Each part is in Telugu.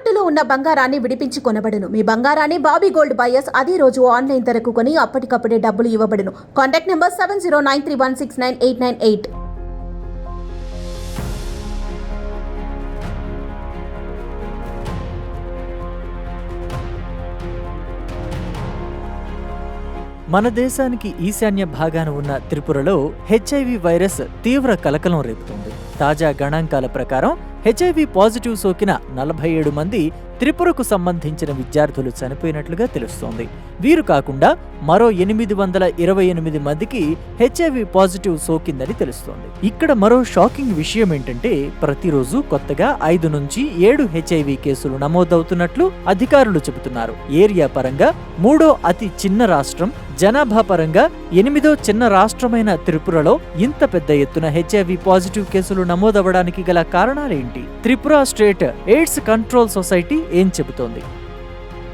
తాకట్టులో ఉన్న బంగారాన్ని విడిపించి కొనబడును. మీ బంగారాన్ని బాబీ గోల్డ్ బయర్స్ అదే రోజు ఆన్లైన్ ధరకు కొని అప్పటికప్పుడే డబ్బులు ఇవ్వబడును. Contact number seven zero nine three one six nine eight nine eight. మన దేశానికి ఈశాన్య భాగాన ఉన్న త్రిపురలో హెచ్ఐవి వైరస్ తీవ్ర కలకలం రేపుతుంది. తాజా గణాంకాల ప్రకారం హెచ్ఐవి పాజిటివ్ సోకిన నలభై ఏడు మంది త్రిపురకు సంబంధించిన విద్యార్థులు చనిపోయినట్లుగా తెలుస్తోంది. వీరు కాకుండా మరో ఎనిమిది వందల ఇరవై ఎనిమిది మందికి హెచ్ఐవి పాజిటివ్ సోకిందని తెలుస్తోంది. ఇక్కడ మరో షాకింగ్ విషయం ఏంటంటే ప్రతిరోజు కొత్తగా ఐదు నుంచి ఏడు హెచ్ఐవి కేసులు నమోదవుతున్నట్లు అధికారులు చెబుతున్నారు. ఏరియా పరంగా మూడో అతి చిన్న రాష్ట్రం జనాభా పరంగా ఎనిమిదో చిన్న రాష్ట్రమైన త్రిపురలో ఇంత పెద్ద ఎత్తున హెచ్ఐవి పాజిటివ్ కేసులు నమోదవడానికి గల కారణాలేంటి? Tripura state AIDS control society ఏం చెబుతోంది?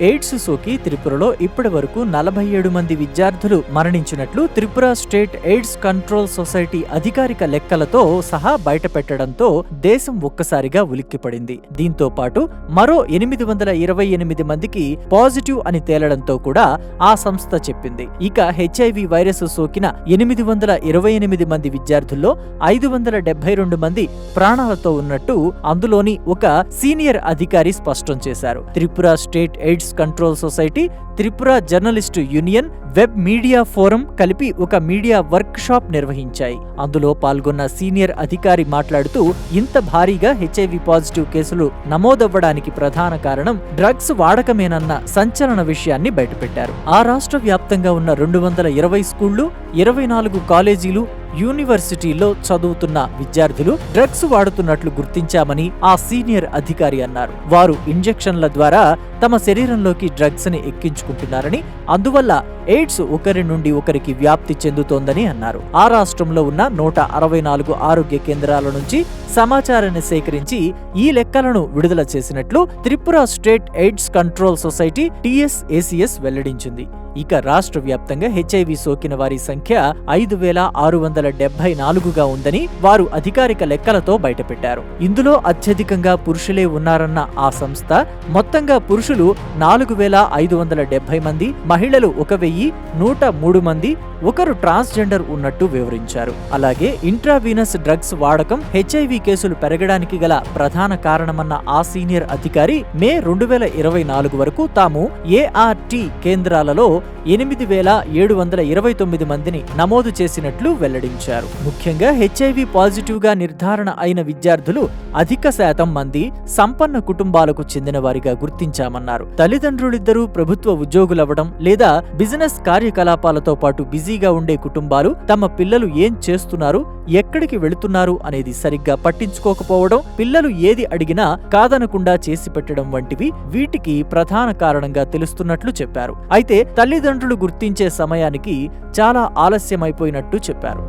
ఎయిడ్స్ సోకి త్రిపురలో ఇప్పటి వరకు నలభై ఏడు మంది విద్యార్థులు మరణించినట్లు Tripura state AIDS control society అధికారిక లెక్కలతో సహా బయటపెట్టడంతో దేశం ఒక్కసారిగా ఉలిక్కిపడింది. దీంతో పాటు మరో ఎనిమిది వందల ఇరవై ఎనిమిది మందికి పాజిటివ్ అని తేలడంతో కూడా ఆ సంస్థ చెప్పింది. ఇక హెచ్ఐవి వైరస్ సోకిన ఎనిమిది వందల ఇరవై ఎనిమిది మంది విద్యార్థుల్లో ఐదు వందల డెబ్బై రెండు మంది ప్రాణాలతో ఉన్నట్టు అందులోని ఒక సీనియర్ అధికారి స్పష్టం చేశారు. Tripura state AIDS control society Tripura journalist union web media forum కలిపి ఒక మీడియా వర్క్ షాప్ నిర్వహించాయి. అందులో పాల్గొన్న సీనియర్ అధికారి మాట్లాడుతూ ఇంత భారీగా హెచ్ఐవి పాజిటివ్ కేసులు నమోదవ్వడానికి ప్రధాన కారణం డ్రగ్స్ వాడకమేనన్న సంచలన విషయాన్ని బయటపెట్టారు. ఆ రాష్ట్ర వ్యాప్తంగా ఉన్న రెండు వందల ఇరవై స్కూళ్ళు ఇరవై నాలుగు కాలేజీలు యూనివర్సిటీల్లో చదువుతున్న విద్యార్థులు డ్రగ్స్ వాడుతున్నట్లు గుర్తించామని ఆ సీనియర్ అధికారి అన్నారు. వారు ఇంజెక్షన్ల ద్వారా తమ శరీరంలోకి డ్రగ్స్ని ఎక్కించుకుంటున్నారని అందువల్ల ఎయిడ్స్ ఒకరి నుండి ఒకరికి వ్యాప్తి చెందుతోందని అన్నారు. ఆ రాష్ట్రంలో ఉన్న నూట అరవై నాలుగు ఆరోగ్య కేంద్రాల నుంచి సమాచారాన్ని సేకరించి ఈ లెక్కలను విడుదల చేసినట్లు Tripura state AIDS control society TSACS వెల్లడించింది. ఇక రాష్ట్ర వ్యాప్తంగా హెచ్ఐవి సోకిన వారి సంఖ్య ఐదు వేల ఆరు వందల డెబ్బై నాలుగుగా ఉందని వారు అధికారిక లెక్కలతో బయటపెట్టారు. ఇందులో అత్యధికంగా పురుషులే ఉన్నారన్న ఆ సంస్థ మొత్తంగా పురుషులు నాలుగు వేల ఐదు వందల డెబ్బై మంది మహిళలు ఒక వెయ్యి నూట మూడు మంది ఒకరు ట్రాన్స్జెండర్ ఉన్నట్టు వివరించారు. అలాగే ఇంట్రావీనస్ డ్రగ్స్ వాడకం హెచ్ఐవి కేసులు పెరగడానికి గల ప్రధాన కారణమన్న ఆ సీనియర్ అధికారి మే రెండు వేల ఇరవై నాలుగు వరకు తాము ఏఆర్టీ కేంద్రాలలో ఎనిమిది వేల ఏడు వందల ఇరవై తొమ్మిది మందిని నమోదు చేసినట్లు వెల్లడించారు. ముఖ్యంగా హెచ్ఐవి పాజిటివ్గా నిర్ధారణ అయిన విద్యార్థులు అధిక శాతం మంది సంపన్న కుటుంబాలకు చెందిన వారిగా గుర్తించామన్నారు. తల్లిదండ్రులిద్దరూ ప్రభుత్వ ఉద్యోగులవ్వడం లేదా బిజినెస్ కార్యకలాపాలతో పాటు బిజీగా ఉండే కుటుంబాలు తమ పిల్లలు ఏం చేస్తున్నారు ఎక్కడికి వెళుతున్నారు అనేది సరిగ్గా పట్టించుకోకపోవడం పిల్లలు ఏది అడిగినా కాదనకుండా చేసి పెట్టడం వంటివి వీటికి ప్రధాన కారణంగా తెలుస్తున్నట్లు చెప్పారు. అయితే తల్లిదండ్రులు గుర్తించే సమయానికి చాలా ఆలస్యమైపోయినట్టు చెప్పారు.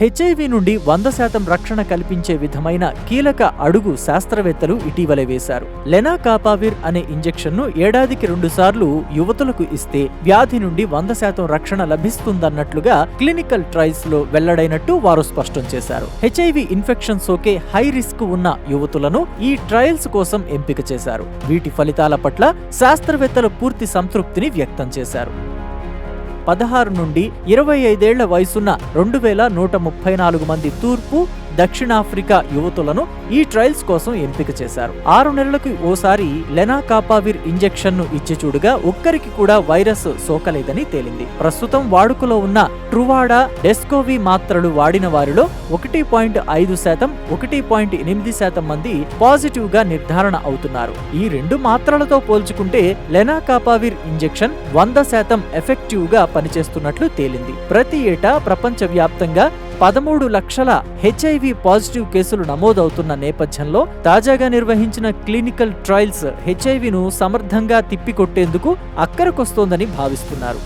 హెచ్ఐవి నుండి వంద శాతం రక్షణ కల్పించే విధమైన కీలక అడుగు శాస్త్రవేత్తలు ఇటీవలే వేశారు. లెనా కాపావిర్ అనే ఇంజెక్షన్ను ఏడాదికి రెండుసార్లు యువతులకు ఇస్తే వ్యాధి నుండి వంద శాతం రక్షణ లభిస్తుందన్నట్లుగా క్లినికల్ ట్రయల్స్లో వెల్లడైనట్టు వారు స్పష్టం చేశారు. హెచ్ఐవి ఇన్ఫెక్షన్ సోకే హై రిస్క్ ఉన్న యువతులను ఈ ట్రయల్స్ కోసం ఎంపిక చేశారు. వీటి ఫలితాల పట్ల శాస్త్రవేత్తలు పూర్తి సంతృప్తిని వ్యక్తం చేశారు. పదహారు నుండి ఇరవై ఐదేళ్ళ వయసున్న రెండు వేల నూట ముప్పై నాలుగు మంది తూర్పు దక్షిణాఫ్రికా యువతులను ఈ ట్రయల్స్ కోసం ఎంపిక చేశారు. ఆరు నెలలకు ఓసారి లెనాకాపావిర్ ఇంజెక్షన్ను ఇచ్చి చూడగా ఒక్కరికి కూడా వైరస్ సోకలేదని తేలింది. ప్రస్తుతం వాడుకలో ఉన్న ట్రువాడా డెస్కోవి మాత్రలు వాడిన వారిలో ఒకటి పాయింట్ ఐదు శాతం ఒకటి పాయింట్ ఎనిమిది శాతం మంది పాజిటివ్గా నిర్ధారణ అవుతున్నారు. ఈ రెండు మాత్రలతో పోల్చుకుంటే లెనాకాపావిర్ ఇంజెక్షన్ వంద శాతం ఎఫెక్టివ్గా పనిచేస్తున్నట్లు తేలింది. ప్రతి ఏటా ప్రపంచవ్యాప్తంగా పదమూడు లక్షల హెచ్ఐవి పాజిటివ్ కేసులు నమోదవుతున్న నేపథ్యంలో తాజాగా నిర్వహించిన క్లినికల్ ట్రయల్స్ హెచ్ఐవిను సమర్థంగా తిప్పికొట్టేందుకు అక్కరకొస్తోందని భావిస్తున్నారు.